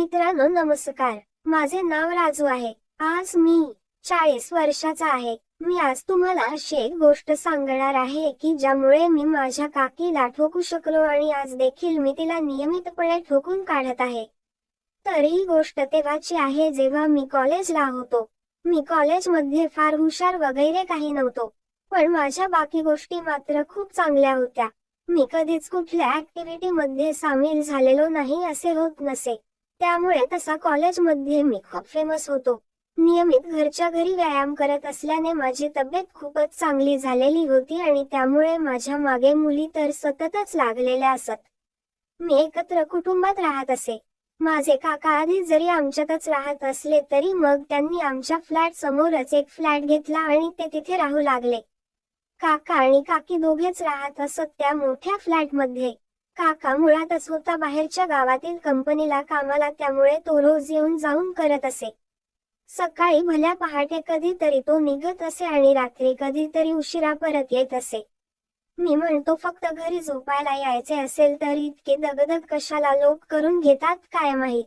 मित्रांनो नमस्कार. माझे नाव राजू आहे. आज मी चाळीस वर्षाचा आहे. मी आज तुम्हाला अशी एक गोष्ट सांगणार आहे की ज्यामुळे मी माझ्या काकीला ठोकू शकलो आणि आज देखील मी तिला नियमितपणे ठोकून काढत आहे. तर ही गोष्ट तेव्हाची आहे जेव्हा मी कॉलेजला होतो. मी कॉलेजमध्ये फार हुशार वगैरे काही नव्हतो. पण माझ्या बाकी गोष्टी मात्र खूप चांगल्या होत्या. मी कधीच कुठल्या ऍक्टिव्हिटी मध्ये सामील झालेलो नाही असे होत नसे. त्यामुळे तसा कॉलेजमध्ये मी खूप फेमस होतो. नियमित घरच्या घरी व्यायाम करत असल्याने माझी तब्येत खूपच चांगली झालेली होती आणि त्यामुळे माझ्या मागे मुली तर सततच लागलेल्या असत. मी एकत्र कुटुंबात राहत असे. माझे काका आधी जरी आमच्यातच राहत असले तरी मग त्यांनी आमच्या फ्लॅट समोरच एक फ्लॅट घेतला आणि ते तिथे राहू लागले. काका आणि काकी दोघेच राहत असत त्या मोठ्या फ्लॅटमध्ये. काका मुळातच होता बाहेरच्या गावातील कंपनीला कामाला त्यामुळे तो रोज येऊन जाऊन करत असे. सकाळी भल्या पहाटे कधीतरी तो निघत असे आणि रात्री कधीतरी उशिरा परत येत असे. मी म्हणतो फक्त घरी झोपायला यायचे असेल तर इतके दगदग कशाला लोक करून घेतात काय माहीत?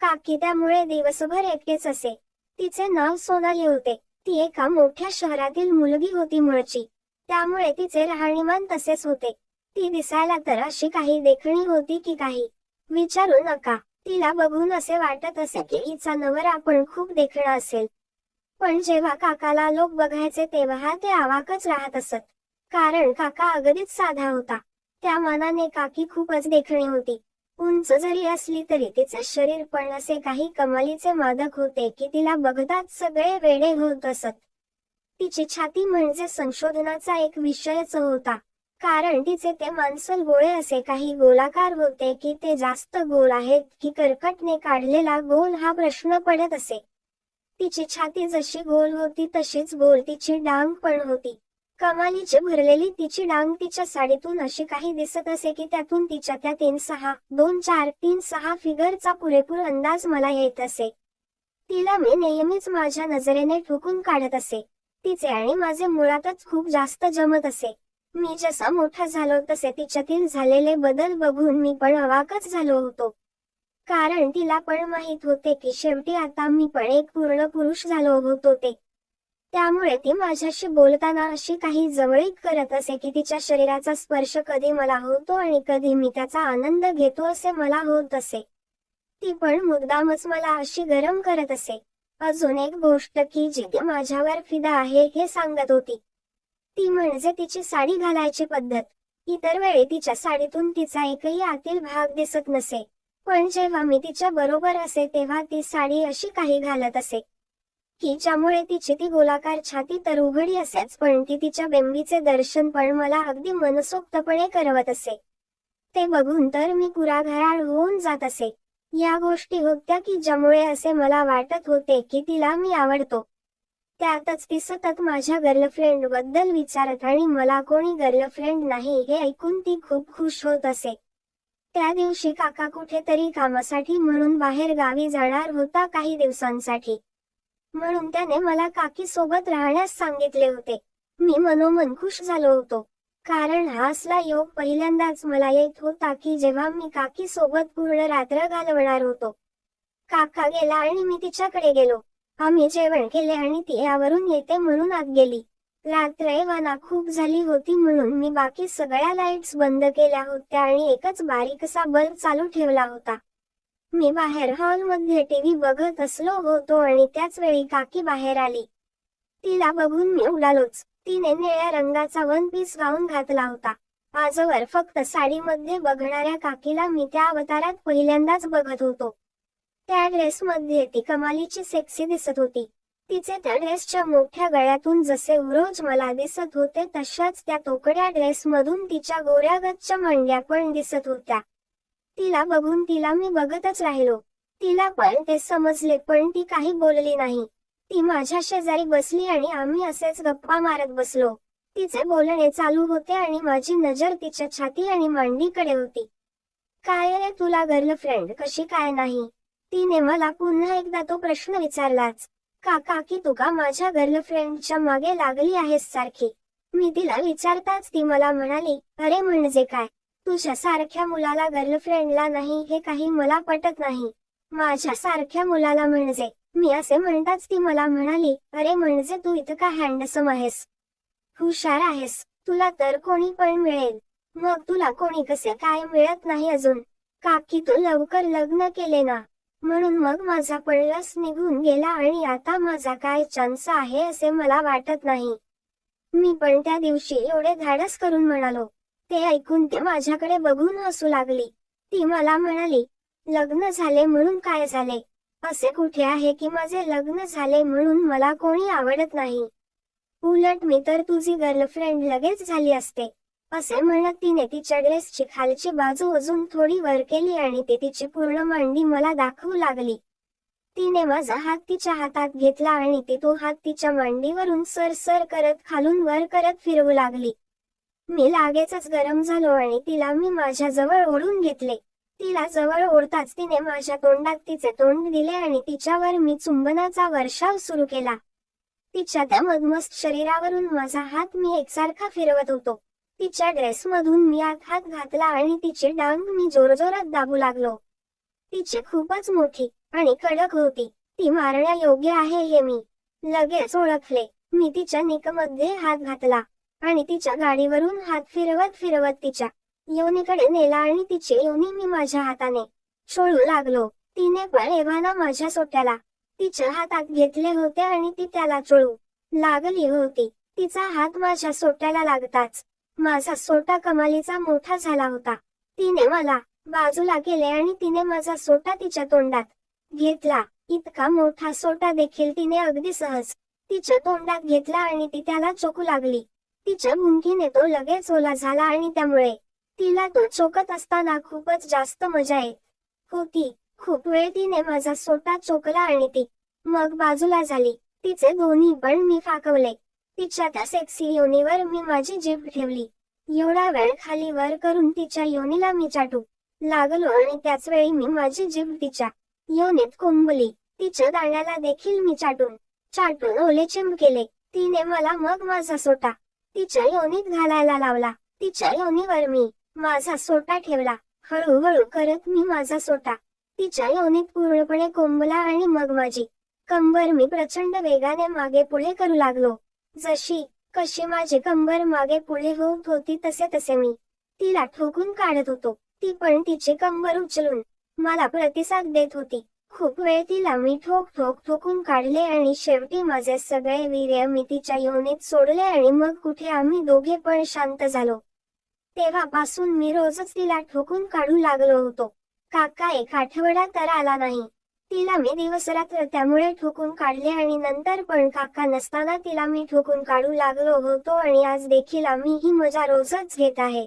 काकी त्यामुळे दिवसभर एकटेच असे. तिचे नाव सोनाली होते. ती एका मोठ्या शहरातील मुलगी होती मुळची. त्यामुळे तिचे राहणीमान तसेच होते. ती दिसायला तर अशी काही देखणी होती की काही. विचारू नका. तिला बघून असे वाटत असे की हिचा नवरा पण खूप देखणा असेल. पण जेव्हा काकाला लोक बघायचे तेव्हा ते आवाकच राहत असत. कारण काका अगदीच साधा होता. त्या मनाने काकी खूपच देखणी होती. उंच जरी असली तरी तिचे शरीर पण असे काही कमालीचे मादक होते की तिला बघताच सगळे वेडे होत असत. तिची छाती म्हणजे संशोधनाचा एक विषयच होता. कारण तिचे ते मांसल गोळे असे काही गोलाकार होते की ते जास्त गोल आहेत की कर्कटने काढलेला गोल हा प्रश्न पडत असे. तिची छाती जशी गोल होती तशीच गोल तिची डांग पण होती. कमालीची भरलेली तिची डांग तिच्या साडीतून अशी काही दिसत असे की त्यातून तिच्या त्या तीन सहा दोन चार तीन सहा फिगरचा पुरेपूर अंदाज मला येत असे. तिला मी नेहमीच माझ्या नजरेने ठोकून काढत असे. तिचे आणि माझे मुळातच खूप जास्त जमत असे. मी जसा मोठा झालो तसे तिच्यातील झालेले बदल बघून मी पण अवाकच झालो होतो. कारण तिला पण माहीत होते की शेवटी आता मी पण एक पूर्ण पुरुष झालो होतो ते. त्यामुळे ती माझ्याशी बोलताना अशी काही जवळीक करत असे की तिच्या शरीराचा स्पर्श कधी मला होतो आणि कधी मी त्याचा आनंद घेतो असे मला होत असे. ती पण मुद्दामच मला अशी गरम करत असे. अजून एक गोष्ट की जी माझ्यावर फिदा आहे हे सांगत होती. ती म्हणजे तिची साडी घालायची पद्धत. इतर वेळी तिच्या साडीतून तिचा एकही आतील भाग दिसत नसे. पण जेव्हा मी तिच्या बरोबर असे तेव्हा ती साडी अशी काही घालत असे. की ज्यामुळे तिची ती गोलाकार छाती तर उघडी असेच पण ती तिच्या बेंबीचे दर्शन पण मला अगदी मनसोक्तपणे करवत असे. ते बघून तर मी कुराघराळ होऊन जात असे. या गोष्टी होत्या की ज्यामुळे असे मला वाटत होते की तिला मी आवडतो. त्यातच ती सतत माझ्या गर्लफ्रेंडबद्दल विचारत आणि मला कोणी गर्लफ्रेंड नाही हे ऐकून ती खूप खुश होत असे. त्या दिवशी काका कुठेतरी कामासाठी म्हणून बाहेर गावी जाणार होता काही दिवसांसाठी. म्हणून त्याने मला काकी सोबत राहण्यास सांगितले होते. मी मनोमन खुश झालो होतो. कारण हा असला योग पहिल्यांदाच मला येत होता की जेव्हा मी काकी सोबत पूर्ण रात्र घालवणार होतो. काका गेला आणि मी तिच्याकडे गेलो. आम्ही जेवण केले आणि ती यावरून येते म्हणून आत गेली. रात्र एवाना खूप झाली होती म्हणून मी बाकी सगळ्या लाईट्स बंद केल्या होत्या आणि एकच बारीकसा बल्ब चालू ठेवला होता. मी बाहेर हॉलमध्ये टीव्ही बघत असलो होतो आणि त्याच वेळी काकी बाहेर आली. तिला बघून मी उडालोच. तिने निळ्या रंगाचा वन पीस गाऊन घातला होता. आजवर फक्त साडीमध्ये बघणाऱ्या काकीला मी त्या अवतारात पहिल्यांदाच बघत होतो. त्या ड्रेसमध्ये ती कमालीची सेक्सी दिसत होती. तिचे त्या ड्रेसच्या मोठ्या गळ्यातून जसे उरोज मला दिसत होते तशाच त्या तोकड्या ड्रेसमधून तिच्या गोऱ्या गच्च्या मांड्या पण दिसत होत्या. तिला बघून तिला मी बघतच राहिलो. तिला पण ते समजले पण ती काही बोलली नाही. ती माझ्या शेजारी बसली आणि आम्ही असेच गप्पा मारत बसलो. तिचे बोलणे चालू होते आणि माझी नजर तिच्या छाती आणि मांडीकडे होती. काय रे तुला गर्लफ्रेंड कशी काय नाही? तिने मला पुन्हा एकदा तो प्रश्न विचारलाच. काका की तू का माझ्या गर्लफ्रेंडच्या मागे लागली आहेस सारखी? मी तिला विचारताच ती मला म्हणाली अरे म्हणजे काय? तुझ्या सारख्या मुलाला गर्लफ्रेंडला नाही हे काही मला पटत नाही. माझ्या सारख्या मुलाला म्हणजे? मी असे म्हणताच ती मला म्हणाली अरे म्हणजे तू इतका हँडसम आहेस. हुशार आहेस. तुला तर कोणी पण मिळेल. मग तुला कोणी कसे काय मिळत नाही अजून? काकी तू लवकर लग्न केले ना. म्हणून मग माझा पळस निघून गेला आणि आता माझा काय चान्स आहे असे मला वाटत नाही. मी पण त्या दिवशी एवढे धाडस करून म्हणालो. ते ऐकून ती माझ्याकडे बघून हसू लागली. ती मला म्हणाली लग्न झाले म्हणून काय झाले? असे कुठे आहे की माझे लग्न झाले म्हणून मला कोणी आवडत नाही? उलट मी तर तुझी गर्लफ्रेंड लगेच झाली असते. असे म्हणत तिने तिच्या ड्रेसची खालची बाजू अजून थोडी वर केली आणि ती तिची पूर्ण मांडी मला दाखवू लागली. तिने माझा हात तिच्या हातात घेतला आणि ती तो हात तिच्या मांडीवरून सर सर करत खालून वर करत फिरवू लागली. मी लागेचच गरम झालो आणि तिला मी माझ्या जवळ ओढून घेतले. तिला जवळ ओढताच तिने माझ्या तोंडात तिचे तोंड दिले आणि तिच्यावर मी चुंबनाचा वर्षाव सुरू केला. तिच्या त्या मधमस्त शरीरावरून माझा हात मी एकसारखा फिरवत होतो. तिच्या ड्रेसमधून मी आत हात घातला आणि तिची डांग मी जोरजोरात दाबू लागलो. तिची खूपच मोठी आणि कडक होती. ती मारण्या योग्य आहे हे मी. लगेच ओळखले. मी तिच्या निकमध्ये हात घातला आणि तिच्या गाडीवरून हात फिरवत फिरवत तिच्या योनीकडे नेला आणि तिची योनी मी माझ्या हाताने छोळू लागलो. तिने पण एव्हाना माझ्या सोट्याला तिच्या हातात घेतले होते आणि ती त्याला चोळू लागली होती. तिचा हात माझ्या सोट्याला लागताच माझा सोटा कमालीचा मोठा झाला होता. तिने मला बाजूला केले आणि तिने माझा सोटा तिच्या तोंडात घेतला. इतका मोठा सोटा देखील तिने अगदी सहज तिच्या तोंडात घेतला आणि ती त्याला चोकू लागली. तिच्या भुंकीने तो लगेच ओला झाला आणि त्यामुळे तिला तो चोकत असताना खूपच जास्त मजा येत होती. खूप वेळ तिने माझा सोटा चोकला आणि ती मग बाजूला झाली. तिचे दोन्ही पण मी फाकवले. तिच्या त्या सेक्सी योनीवर मी माझी जीभ ठेवली. एवढा वेळ खाली वर करून तिच्या योनीला मी चाटू लागलो आणि त्याच वेळी मी माझी जीभ तिच्या योनीत कोंबली. तिच्या दाण्याला देखील मी चाटून चाटून ओले चिंब केले. तिने मला मग माझा सोटा तिच्या योनीत घालायला लावला. तिच्या योनीवर मी माझा सोटा ठेवला. हळूहळू करत मी माझा सोटा तिच्या योनीत पूर्णपणे कोंबला आणि मग माझी कंबर मी प्रचंड वेगाने मागे पुढे करू लागलो. जशी कशी माझी कंबर मागे पुढे होत होती तसे तसे मी तिला ठोकून काढत होतो. ती पण तिचे कंबर उचलून मला प्रतिसाद देत होती. खूप वेळ तिला मी ठोक ठोक ठोकून काढले आणि शेवटी माझे सगळे वीर्य मी तिच्या योनीत सोडले आणि मग कुठे आम्ही दोघे पण शांत झालो. तेव्हापासून मी रोजच तिला ठोकून काढू लागलो होतो. काका एक आठवडा तर आला नाही. तिला मी दिवसरात्र त्यामुळे ठोकून काढले आणि नंतर पण काका नसताना तिला मी ठोकून काढू लागलो होतो आणि आज देखील आम्ही ही मजा रोजच घेत आहे.